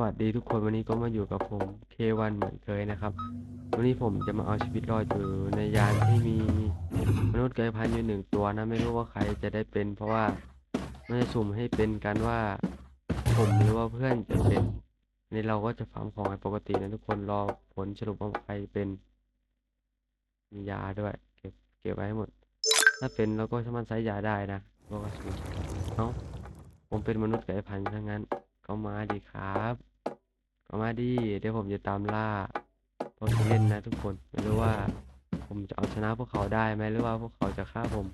วัสดีทุกคนวันนี้ก็มาอยู่กับผม K1 เหมือนเคยนะครับ วันนี้ผมจะมาเอาชีวิตรอดอยู่ในยานที่มีมนุษย์กลายพันธุ์อยู่หนึ่งตัวนะ ไม่รู้ว่าใครจะได้เป็น เพราะว่ามันจะสุ่มให้เป็นกันว่า ผมหรือว่าเพื่อนจะเป็นอันนี้เราก็จะฟาร์มของให้ปกตินะทุกคนรอผลสรุปว่าใครเป็นมียาด้วย เก็บเก็บไว้ให้หมด ถ้าเป็นเราก็สามารถใช้ยาได้นะพวกกระสุนเอ้าผมเป็นมนุษย์กลายพันธุ์ทั้งนั้น ก็มาดีครับ ก็มาดีเดี๋ยวผมจะตามล่าพวกเล่นนะทุกคนไม่รู้ว่า ผมจะเอาชนะพวกเขาได้ไหมหรือว่าพวกเขาจะฆ่าผม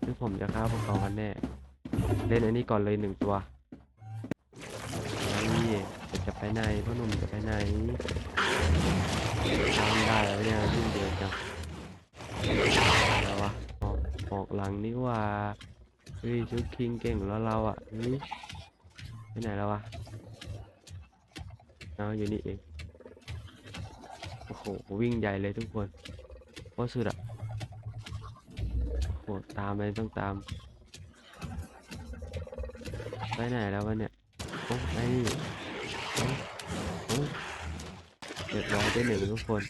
หรือผมจะฆ่าพวกเขากันแน่ เล่นอันนี้ก่อนเลยหนึ่งตัวนี่จะไปไหนพ่อหนุ่มจะไปไหนตามได้แล้วเนี่ยยิ่งเดียวจังแล้ววะออกออกหลังนี่ว่าเฮ้ยชุดคิงเก่งแล้วเราอะเฮ้ย ไปไหนแล้ววะเอาอยู่นี่เอง โอ้โห วิ่งใหญ่เลยทุกคนโคตรสุดอะโอ้โห ตามไปต้องตาม ไปไหนแล้ววะเนี่ย โอ้ไอ้นี่โอ้อ้เรียบร้อยไปหนึ่งทุกคน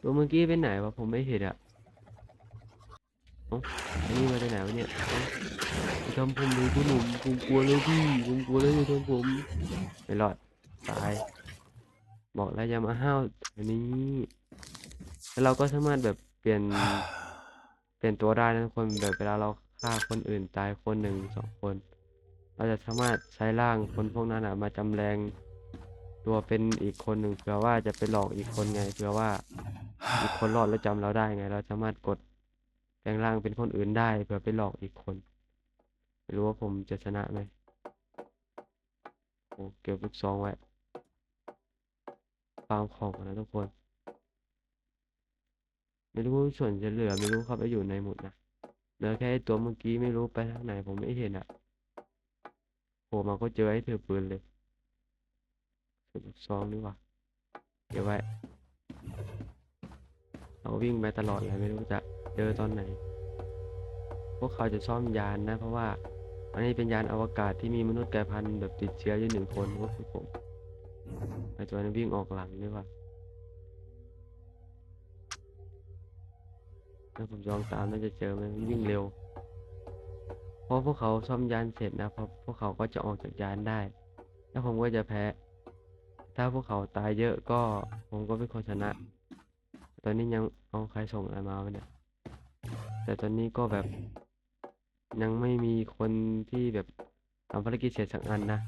ตัวเมื่อกี้ไปไหนวะผมไม่เห็นอะโอ้ นี่มาจากไหนวะเนี่ยท่าทำผมเลยคุณหนุ่มผมกลัวแล้วพี่ผมกลัวแล้วอย่าทำผมไม่รอดตาย บอกแล้วอย่ามาห้าวอันนี้ แล้วเราก็สามารถแบบเปลี่ยน เปลี่ยนตัวได้นะทุกคนแบบเวลาเราฆ่าคนอื่นตายคนหนึ่งสองคน เราจะสามารถใช้ร่างคนพวกนั้นอะมาจำแรงตัวเป็นอีกคนหนึ่งเผื่อว่าจะไปหลอกอีกคนไงเผื่อว่าอีกคนรอดแล้วจำเราได้ไง เราสามารถกด ลงร่างเป็นคนอื่นได้เผื่อไปหลอกอีกคน ไม่รู้ว่าผมจะชนะไหมโอ้เก็บลูกซองไว้ฟาร์มของนะทุกคน ไม่รู้ส่วนจะเหลือไม่รู้เข้าไปอยู่ในหมุดนะเหลือแค่ตัวเมื่อกี้ไม่รู้ไปทางไหนผมไม่เห็นอะโผล่มาก็เจอไอ้ถือปืนเลยถือลูกซองนี่หว่าเก็บไว้เราวิ่งไปตลอดเลยไม่รู้จะ เจอตอนไหน พวกเขาจะซ่อมยานนะ เพราะว่า อันนี้เป็นยานอวกาศที่มีมนุษย์กลายพันธุ์แบบติดเชื้ออยู่หนึ่งคนก็คือผมไอตัวนั้นวิ่งออกหลังนี่หว่าถ้าผมลองตามน่าจะเจอไหมมันวิ่งเร็วเพราะพวกเขาซ่อมยานเสร็จนะพอพวกเขาก็จะออกจากยานได้ แล้วผมก็จะแพ้ ถ้าพวกเขาตายเยอะก็ผมก็เป็นคนชนะ ตอนนี้ยังเอาใครส่งอะไรมาวะเนี่ย แต่ตอนนี้ก็แบบยังไม่มีคนที่แบบทำภารกิจเสร็จสักอันนะ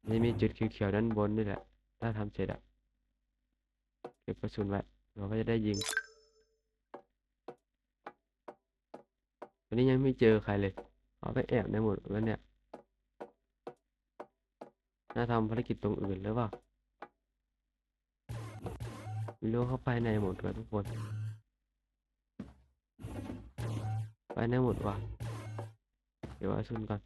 มันจะมีจุดเขียวๆด้านบนนี่แหละ ถ้าทำเสร็จอะเก็บกระสุนไว้เราก็จะได้ยิงวันนี้ยังไม่เจอใครเลยเขาไปแอบในหมดแล้วเนี่ย น่าทำภารกิจตรงอื่นหรือเปล่าไม่รู้เขาไปไหนหมดกันทุกคน ไปไหนหมดว่ะ เดี๋ยวเอาชุนก่อน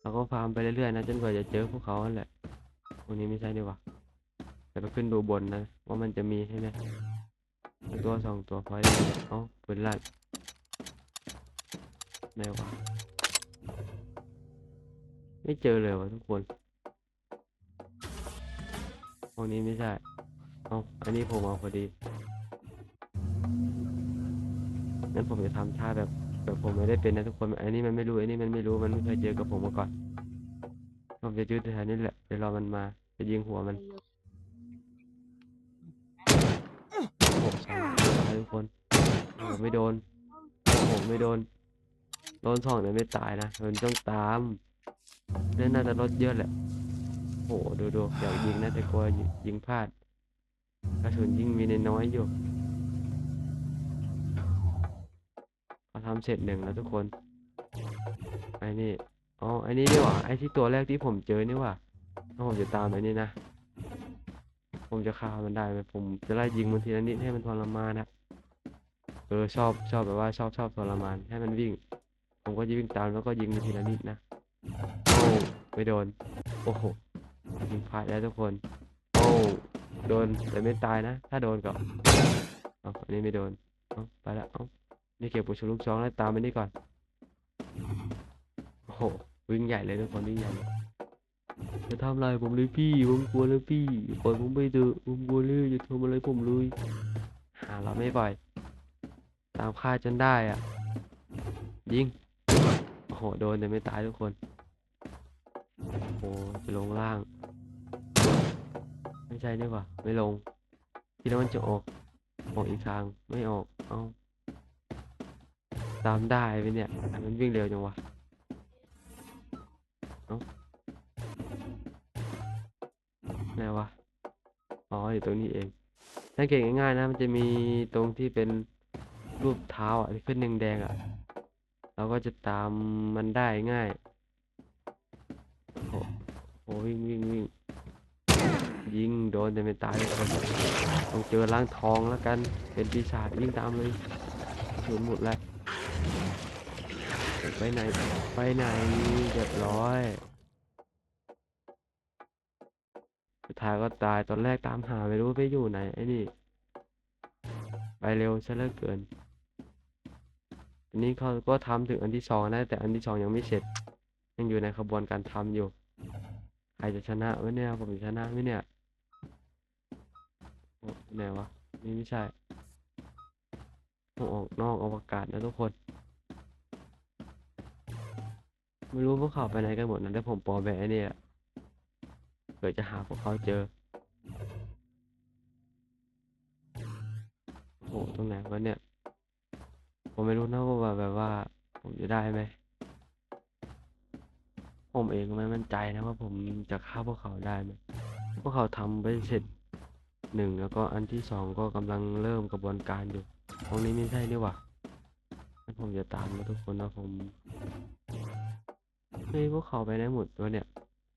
เราก็ฟาร์มไปเรื่อยๆนะจนกว่าจะเจอพวกเขาแหละวกนี้ไม่ใช่ดีว่าแต่ไปขึ้นดูบนนะ ว่ามันจะมีใช่ไหมตัวสองตัวพอได้เอ้าปืนลั่นไหนวะไม่เจอเลยวะทุกคนห้องนี้ไม่ใช่เอาอันนี้ผมเอาพอดี งั้นผมจะทำท่าแบบแบบผมไม่ได้เป็นนะทุกคนอันนี้มันไม่รู้อันนี้มันไม่รู้มันไม่เคยเจอกับผมมาก่อน ผมจะยืดแถวนี้แหละเดี๋ยวรอมันมาจะยิงหัวมันโอ้โหทุกคนโอ้โหไม่โดนโอ้โหไม่โดนโดนสองเนี่ยไม่ตายนะมันต้องตามเล่นน่าจะลดเยอะแหละโหดูดูอยากยิงนะแต่กลัวยิยิงพลาดกระสุนยิงมีในน้อยอยู่ ทำเสร็จหนึ่งแล้วทุกคนไอ้นี่อ๋อไอ้นี่นี่หว่าไอ้ที่ตัวแรกที่ผมเจอนี่ว่าถ้าผมจะตามไอ้นี่นะผมจะฆ่ามันได้ไหมผมจะไล่ยิงมันทีละนิดให้มันทรมานนะเออชอบชอบแบบว่าชอบชอบทรมานให้มันวิ่ง ผมก็จะวิ่งตามแล้วก็ยิงมันทีละนิดนะโอ้ไม่โดน โอ้โหยิงพลาดแล้วทุกคน โอ้โดนแต่ไม่ตายนะ ถ้าโดนก็เอาอันนี้ไม่โดนเอาไปแล้วเอา นี่เก็บปุชลูกช้องแล้วตามไปนี่ก่อน โอ้โหวิ่งใหญ่เลยทุกคนวิ่งใหญ่เลยจะทำอะไรผมเลยพี่ผมกลัวแล้วพี่ปล่อยผมไปเถอะผมกลัวเลยอย่าทำอะไรผมเลยหาเราไม่ปล่อย ตามฆ่าจนได้อะ ยิงโอ้โหโดนแต่ไม่ตายทุกคนโอ้หจะลงล่าง ไม่ใช่นี่หว่าไม่ลงคิดว่ามันจะออกออกอีกทางไม่ออกเอ้า ตามได้ไปเนี่ย มันวิ่งเร็วจังวะเอ้าไหนวะ อ๋ออยู่ตรงนี้เองสังเกตง่ายๆนะ มันจะมีตรงที่เป็นรูปเท้าอะที่ขึ้นแดงๆอะ เราก็จะตามมันได้ง่าย โอ้โหวิ่งวิ่งวิ่งยิงโดนแต่ไม่ตายคนต้องเจอร่างทองแล้วกัน เป็นปีศาจวิ่งตามเลยสูญหมดแล้ว ไปไหน ไปไหนเรียบร้อย สุดท้ายก็ตายตอนแรกตามหาไม่รู้ไปอยู่ไหนไอ้นี่ ไปเร็วซะเหลือเกินทีนี้เขาก็ทำถึงอันที่สองได้แต่อันที่สองยังไม่เสร็จ ยังอยู่ในขบวนการทำอยู่ ใครจะชนะวะเนี่ยผมชนะไหมเนี่ยไหนวะนี่ไม่ใช่ต้องออกนอกอวกาศนะทุกคน ไม่รู้พวกเขาไปไหนกันหมดนะแต่ผมปอแบะเนี่ยเผื่อจะหาพวกเขาเจอโอ้โหตรงไหนวะเนี่ย ผมไม่รู้นะว่าแบบว่า ผมจะได้ไหมผมเองไม่มั่นใจนะว่าผมจะฆ่าพวกเขาได้ไหมพวกเขาทำไปเสร็จหนึ่งแล้วก็อันที่สองก็กำลังเริ่มกระบวนการอยู่ตรงนี้ไม่ใช่นี่หว่างั้นผมจะตามนะทุกคนนะผม เฮ้ยพวกเขาไปไหนหมดวะเนี่ย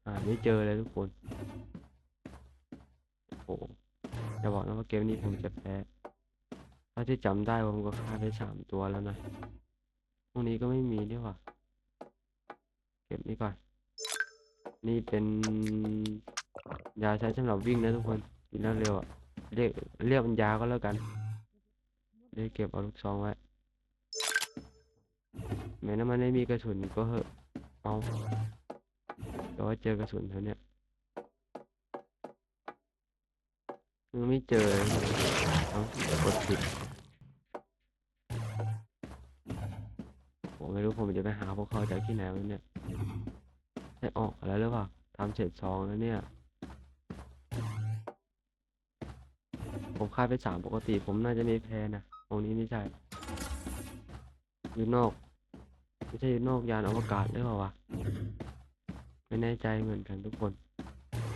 หาไม่เจอเลยทุกคนโอ้โหอย่าบอกนะว่าเกมนี้ผมจะแพ้ถ้าที่จำได้ผมก็ฆ่าไปสามตัวแล้วนะตรงนี้ก็ไม่มีด้วยว่ะเก็บนี่ก่อน นี่เป็นยาใช้สำหรับวิ่งนะทุกคนกินแล้วเร็วอะเรียกเรียกมันยาก็แล้วกันเดี๋ยวเก็บเอาลูกซองไว้แม้น้ำมันไม่มีกระสุนก็เหอะ เอาแต่ว่าเจอกระสุนเท่าเนี้ยังไม่เจอเอากดผิดผมไม่รู้ผมจะไปหาพวกเขาจากที่ไหนวะเนี่ยได้ออกแล้วหรือเปล่าทำเสร็จสองแล้วเนี่ย ผมคาดไปสามปกติ ผมน่าจะม่แพ้นะตรงนี้ไม่ใช่อยู่นอก ไม่ใช่อยู่นอกยานอวกาศหรือเปล่าวะไม่แน่ใจเหมือนกันทุกคน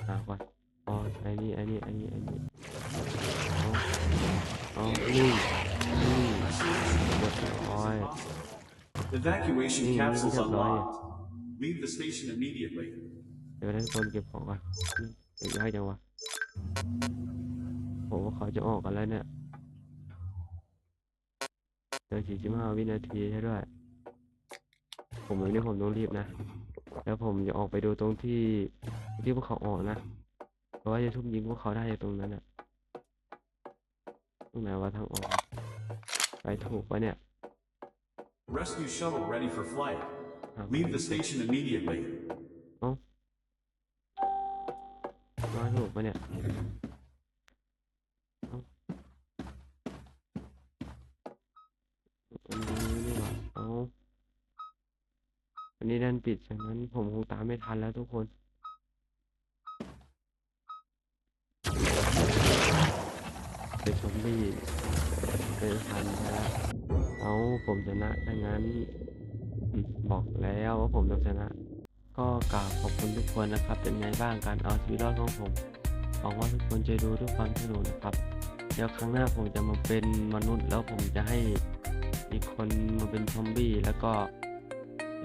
หาก่อนอ๋อไอ้นี่ไอ้นี่ไอ้นี่ไอ้นี่เอาเอานี่นี่เรียบร้อย Evacuation Mm, capsules yeah, right. unlocked. Leave the station immediately. เดี๋ยวนั้นคนเก็บของก่อนอืมเก็บยากจังวะโหเขาจะออกกันแล้วเนี่ยเดี๋ยวสี่สิบห้าวินาทีใช่ด้วย ผมเองเนี่ยผมต้องรีบนะ แล้วผมจะออกไปดูตรงที่ที่พวกเขาออกนะ เพราะว่าจะทุ่มยิงพวกเขาได้จากตรงนั้นอะตรงไหนว่าทางออก ไปถูกปะเนี่ย Rescue shuttle ready for flight. อะ Leave the station immediately. มาถูกปะเนี่ย ปิดฉะนั้นผมคงตามไม่ทันแล้วทุกคนเป็นซอมบี้เป็นทันแล้วเอาผมชนะดังนั้นบอกแล้วว่าผมต้องชนะ ก็กราบขอบคุณทุกคนนะครับ เป็นไงบ้างการเอาชีวิตรอดของผมหวังว่าทุกคนจะดูด้วยความสนุกนะครับเดี๋ยวครั้งหน้าผมจะมาเป็นมนุษย์แล้วผมจะให้อีกคนมาเป็นซอมบี้แล้วก็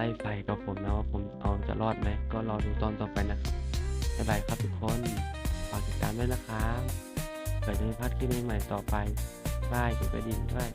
ไล่ไฟกับผมนะว่าผมเอาจะรอดไหมก็รอดูตอนต่อไปนะครับบ๊ายบายครับทุกคนฝากติดตามด้วยนะครับเผื่อจะมีพาดคลิปใหม่ๆต่อไปบายกดกระดิ่งด้วย